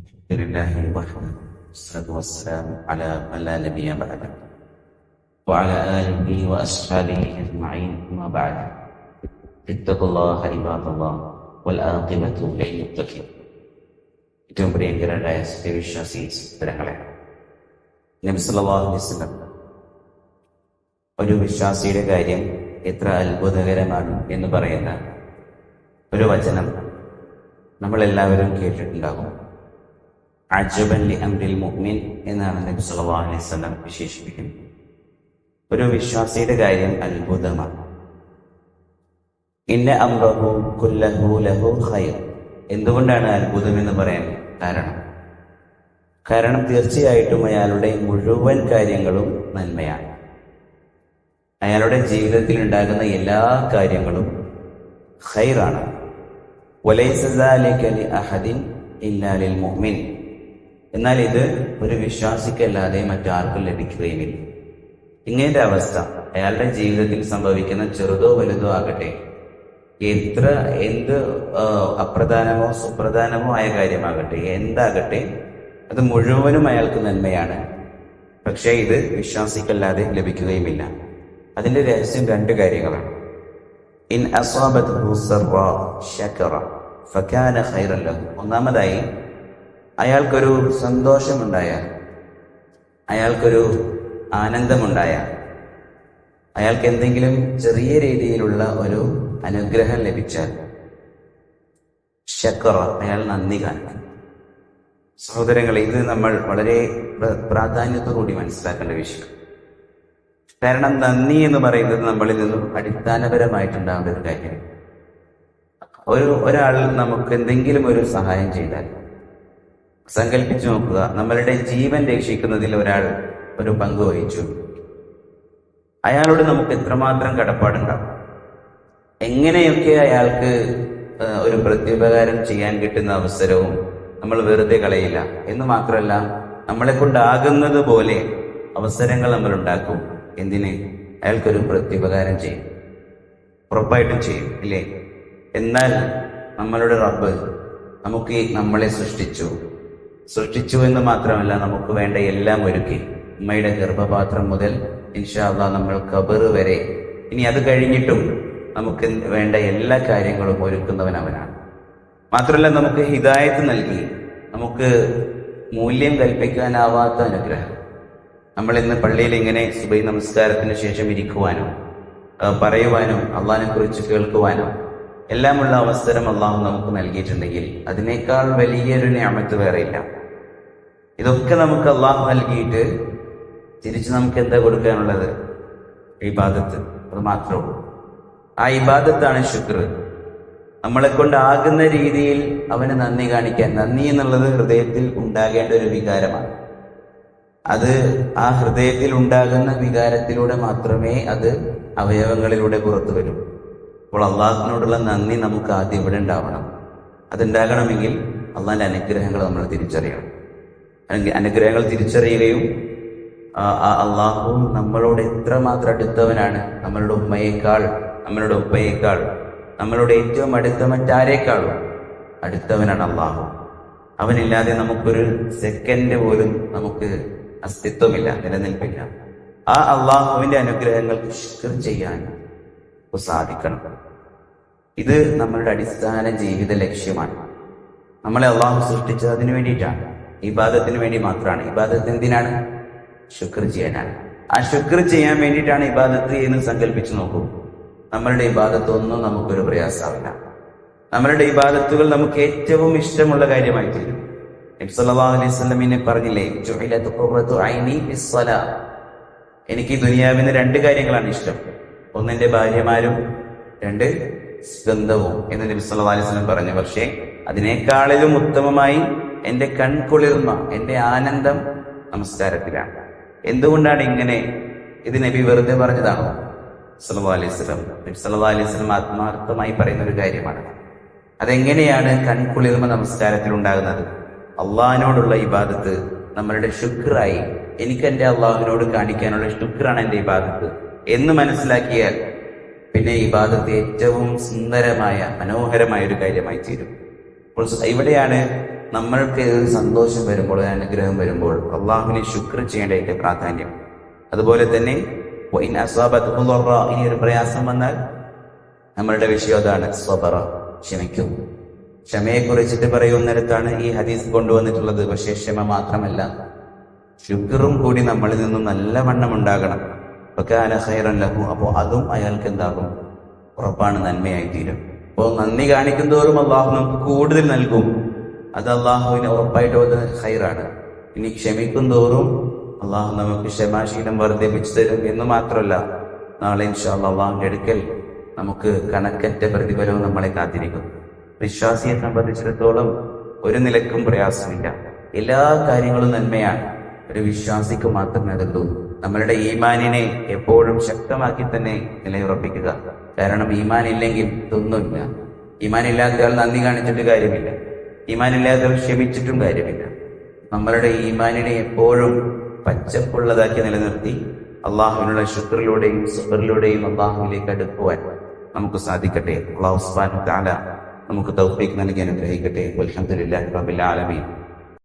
الحمد لله وحده والصلاة والسلام على من لا نبي بعده وعلى آله وأصحابه أجمعين أما بعد اتقوا الله عباد الله والعاقبة للمتقين ഏറ്റവും പ്രിയങ്കരായ സത്യവിശ്വാസി സഹോദരങ്ങളെ നബി സല്ലല്ലാഹു അലൈഹി വസല്ലം ഒരു വിശ്വാസിയുടെ കാര്യം എത്ര അത്ഭുതകരമാണ് എന്ന് പറയുന്ന ഒരു വചനം നമ്മളെല്ലാവരും കേട്ടിട്ടുണ്ടാകും അജബൻ ലി അംരിൽ മുഅ്മിൻ എന്നാണ് നബി സല്ലല്ലാഹു അലൈഹി വസല്ലം വിശേഷിപ്പിക്കുന്നത്. ഒരു വിശ്വാസിയുടെ കാര്യം അത്ഭുതമാണ്. ഇന്ന അംറഹു കുല്ലഹു ലഹു ഖൈർ. എന്തുകൊണ്ടാണ് അത്ഭുതം എന്ന് പറയാൻ കാരണം? കാരണം തീർച്ചയായിട്ടും അയാളുടെ മുഴുവൻ കാര്യങ്ങളും നന്മയാണ്. അയാളുടെ ജീവിതത്തിൽ ഉണ്ടാകുന്ന എല്ലാ കാര്യങ്ങളും ഖൈറാണ്. ലി അഹദിൻ ഇല്ലാ ലിൽ മുഅ്മിൻ. എന്നാൽ ഇത് ഒരു വിശ്വാസിക്കല്ലാതെ മറ്റാർക്കും ലഭിക്കുകയുമില്ല. ഇങ്ങനത്തെ അവസ്ഥ അയാളുടെ ജീവിതത്തിൽ സംഭവിക്കുന്ന ചെറുതോ വലുതോ ആകട്ടെ എത്ര എന്ത് അപ്രധാനമോ സുപ്രധാനമോ ആയ കാര്യമാകട്ടെ എന്താകട്ടെ അത് മുഴുവനും അയാൾക്ക് നന്മയാണ്. പക്ഷേ ഇത് വിശ്വാസിക്കല്ലാതെ ലഭിക്കുകയുമില്ല. അതിന്റെ രഹസ്യം രണ്ട് കാര്യങ്ങളാണ്. ഇൻ ഒന്നാമതായി അയാൾക്കൊരു സന്തോഷമുണ്ടായ അയാൾക്കൊരു ആനന്ദമുണ്ടായ അയാൾക്ക് എന്തെങ്കിലും ചെറിയ രീതിയിലുള്ള ഒരു അനുഗ്രഹം ലഭിച്ചാൽ ശക്കറ അയാൾ നന്ദി കാണിക്കും സഹോദരങ്ങളെ ഇത് നമ്മൾ വളരെ പ്ര- പ്രാധാന്യത്തോടുകൂടി മനസ്സിലാക്കേണ്ട വിഷയം. കാരണം നന്ദി എന്ന് പറയുന്നത് നമ്മളിൽ നിന്നും അടിസ്ഥാനപരമായിട്ടുണ്ടാവേണ്ട ഒരു കാര്യം ഒരു ഒരാൾ നമുക്ക് എന്തെങ്കിലും ഒരു സഹായം ചെയ്താൽ സങ്കല്പിച്ചു നോക്കുക. നമ്മളുടെ ജീവൻ രക്ഷിക്കുന്നതിൽ ഒരാൾ ഒരു പങ്ക് വഹിച്ചു. അയാളോട് നമുക്ക് എത്രമാത്രം കടപ്പാടുണ്ടാവും? എങ്ങനെയൊക്കെ അയാൾക്ക് ഒരു പ്രത്യുപകാരം ചെയ്യാൻ കിട്ടുന്ന അവസരവും നമ്മൾ വെറുതെ കളയില്ല. എന്ന് മാത്രമല്ല നമ്മളെ കൊണ്ടാകുന്നത് പോലെ അവസരങ്ങൾ നമ്മൾ ഉണ്ടാക്കും. എന്തിന്? അയാൾക്കൊരു പ്രത്യുപകാരം ചെയ്യും. ഉറപ്പായിട്ടും ചെയ്യും ഇല്ലേ? എന്നാൽ നമ്മളുടെ റബ്ബ് നമുക്ക് നമ്മളെ സൃഷ്ടിച്ചു. സൃഷ്ടിച്ചു എന്ന് മാത്രമല്ല നമുക്ക് വേണ്ട എല്ലാം ഒരുക്കി. ഉമ്മയുടെ ഗർഭപാത്രം മുതൽ ഇൻഷാല്ല നമ്മൾ കബറ് വരെ. ഇനി അത് കഴിഞ്ഞിട്ടും നമുക്ക് വേണ്ട എല്ലാ കാര്യങ്ങളും ഒരുക്കുന്നവൻ അവനാണ്. മാത്രമല്ല നമുക്ക് ഹിദായത്ത് നൽകി. നമുക്ക് മൂല്യം കൽപ്പിക്കാനാവാത്ത അനുഗ്രഹം. നമ്മൾ ഇന്ന് പള്ളിയിൽ ഇങ്ങനെ സുബൈ നമസ്കാരത്തിന് ശേഷം ഇരിക്കുവാനോ പറയുവാനും അള്ളാഹിനെ കുറിച്ച് കേൾക്കുവാനും എല്ലാമുള്ള അവസരം അള്ളാഹു നമുക്ക് നൽകിയിട്ടുണ്ടെങ്കിൽ അതിനേക്കാൾ വലിയൊരു ഞാമത്ത് വേറെയില്ല. ഇതൊക്കെ നമുക്ക് അള്ളാഹു നൽകിയിട്ട് തിരിച്ച് നമുക്ക് എന്താ കൊടുക്കാനുള്ളത്? ഇബാദത്ത്. അത് മാത്രമേ ഉള്ളൂ. ആ ഇബാദത്താണ് ശുക്ർ. നമ്മളെ കൊണ്ടാകുന്ന രീതിയിൽ അവന് നന്ദി കാണിക്കാൻ നന്ദി എന്നുള്ളത് ഹൃദയത്തിൽ ഉണ്ടാകേണ്ട ഒരു വികാരമാണ്. അത് ആ ഹൃദയത്തിൽ ഉണ്ടാകുന്ന വികാരത്തിലൂടെ മാത്രമേ അത് അവയവങ്ങളിലൂടെ പുറത്തു വരൂ. അപ്പോൾ അള്ളാഹുവിനോടുള്ള നന്ദി നമുക്ക് ആദ്യം ഇവിടെ ഉണ്ടാവണം. അതുണ്ടാകണമെങ്കിൽ അള്ളാഹിന്റെ അനുഗ്രഹങ്ങൾ നമ്മൾ തിരിച്ചറിയണം. അല്ലെങ്കിൽ അനുഗ്രഹങ്ങൾ തിരിച്ചറിയുകയും അള്ളാഹു നമ്മളോട് എത്രമാത്രം അടുത്തവനാണ് നമ്മളുടെ ഉമ്മയേക്കാൾ നമ്മളുടെ ഉപ്പയേക്കാൾ നമ്മളുടെ ഏറ്റവും അടുത്ത മറ്റാരേക്കാളും അടുത്തവനാണ് അള്ളാഹു. അവനില്ലാതെ നമുക്കൊരു സെക്കൻഡ് പോലും നമുക്ക് അസ്തിത്വമില്ല നിലനിൽപ്പില്ല. ആ അള്ളാഹുവിന്റെ അനുഗ്രഹങ്ങൾ ശുക്ർ ചെയ്യാൻ സാധിക്കണം. ഇത് നമ്മളുടെ അടിസ്ഥാന ജീവിത ലക്ഷ്യമാണ്. നമ്മളെ അള്ളാഹു സൃഷ്ടിച്ചത് അതിനു വേണ്ടിയിട്ടാണ്. ഇബാദത്തിന് വേണ്ടി മാത്രമാണ്. ഇബാദത്ത് എന്തിനാണ്? ശുക്ർ ചെയ്യാനാണ്. ആ ശുക്ർ ചെയ്യാൻ വേണ്ടിയിട്ടാണ് ഇബാദത്ത് എന്ന് സങ്കല്പിച്ചു നോക്കൂ. നമ്മളുടെ ഇബാദത്തൊന്നും നമുക്കൊരു പ്രയാസമാവില്ല നമ്മളുടെ ഇബാദത്തുകൾ നമുക്ക് ഏറ്റവും ഇഷ്ടമുള്ള കാര്യമായി തീരും. നബി സല്ലല്ലാഹു അലൈഹി വസല്ലമിനെ പറഞ്ഞില്ലേ എനിക്ക് ദുനിയാവിന് രണ്ട് കാര്യങ്ങളാണ് ഇഷ്ടം. ഒന്നെന്റെ ഭാര്യമാരും രണ്ട് സ്കന്ധവും എന്ന് നബി വസല്ലം പറഞ്ഞു. പക്ഷേ അതിനേക്കാളിലും ഉത്തമമായി എന്റെ കൺകുളിർമ എന്റെ ആനന്ദം നമസ്കാരത്തിലാണ്. എന്തുകൊണ്ടാണ് ഇങ്ങനെ? ഇത് നബി വെറുതെ പറഞ്ഞതാണോ? സല്ലല്ലാഹു അലൈഹി വസല്ലം. നബി സല്ലു അലൈഹി വസല്ലം ആത്മാർത്ഥമായി പറയുന്ന ഒരു കാര്യമാണ്. അതെങ്ങനെയാണ് കൺകുളിർമ നമസ്കാരത്തിൽ ഉണ്ടാകുന്നത്? അള്ളാഹിനോടുള്ള ഇബാദത്ത് നമ്മളുടെ ശുക്രായി. എനിക്ക് എന്റെ അള്ളാഹുവിനോട് കാണിക്കാനുള്ള ശുക്രാണ് എന്റെ ഇബാദത്ത്. എന്ന് മനസ്സിലാക്കിയാൽ പിന്നെ ഈ ഭാഗത്ത് ഏറ്റവും സുന്ദരമായ മനോഹരമായ ഒരു കാര്യമായി തീരും. അപ്പോൾ ഇവിടെയാണ് നമ്മൾക്ക് സന്തോഷം വരുമ്പോൾ അനുഗ്രഹം വരുമ്പോൾ അള്ളാഹുവിനെ ശുക്ർ ചെയ്യേണ്ടതിന്റെ പ്രാധാന്യം. അതുപോലെ തന്നെ ഇനി ഒരു പ്രയാസം വന്നാൽ നമ്മളുടെ വിഷയം അതാണ് സ്വബറ ക്ഷമിക്കും. ക്ഷമയെ കുറിച്ചിട്ട് പറയുന്നിടത്താണ് ഈ ഹദീസ് കൊണ്ടുവന്നിട്ടുള്ളത്. പക്ഷേ ക്ഷമ മാത്രമല്ല ശുക്റും കൂടി നമ്മളിൽ നിന്നും നല്ലവണ്ണം ഉണ്ടാകണം. ഫകാന ഖൈറൻ ലഹു. അപ്പോൾ അതും അയാൾക്ക് എന്താകും? ഉറപ്പാണ് നന്മയായി തീരും അപ്പോൾ നന്ദി കാണിക്കും തോറും അള്ളാഹു നമുക്ക് കൂടുതൽ നൽകും. അത് അള്ളാഹുവിന് ഉറപ്പായിട്ട് അത് ഹൈറാണ് ഇനി ക്ഷമിക്കും തോറും അള്ളാഹു നമുക്ക് ക്ഷമാശീലം വർദ്ധിപ്പിച്ചു തരും എന്ന് മാത്രമല്ല നാളെ ഇൻഷാല്ല അള്ളാഹുവിന്റെ അടുക്കൽ നമുക്ക് കണക്കറ്റ പ്രതിഫലവും നമ്മളെ കാത്തിരിക്കും. വിശ്വാസിയെ സംബന്ധിച്ചിടത്തോളം ഒരു നിലക്കും പ്രയാസമില്ല. എല്ലാ കാര്യങ്ങളും നന്മയാണ്. ഒരു വിശ്വാസിക്ക് മാത്രമേ അതുള്ളൂ നമ്മളുടെ ഈമാനിനെ എപ്പോഴും ശക്തമാക്കി തന്നെ നിലയുറപ്പിക്കുക. കാരണം ഈമാൻ ഇല്ലെങ്കിൽ ഇതൊന്നുമില്ല. ഈമാൻ ഇല്ലാത്തയാൾ നന്ദി കാണിച്ചിട്ട് കാര്യമില്ല. ഈമാൻ ഇല്ലാത്തയാൾ ക്ഷമിച്ചിട്ടും കാര്യമില്ല. നമ്മളുടെ ഈമാനിനെ എപ്പോഴും പച്ചപ്പുള്ളതാക്കി നിലനിർത്തി അള്ളാഹുവിനുള്ള ശുക്രിലൂടെയും സുബറിലൂടെയും അള്ളാഹുവിലേക്ക് അടുക്കുവാൻ നമുക്ക് സാധിക്കട്ടെ. അള്ളാഹു താല നമുക്ക് തൗഫീഖ് നൽകി അനുഗ്രഹിക്കട്ടെ. അലഹമുല്ലാ ആലമീൻ.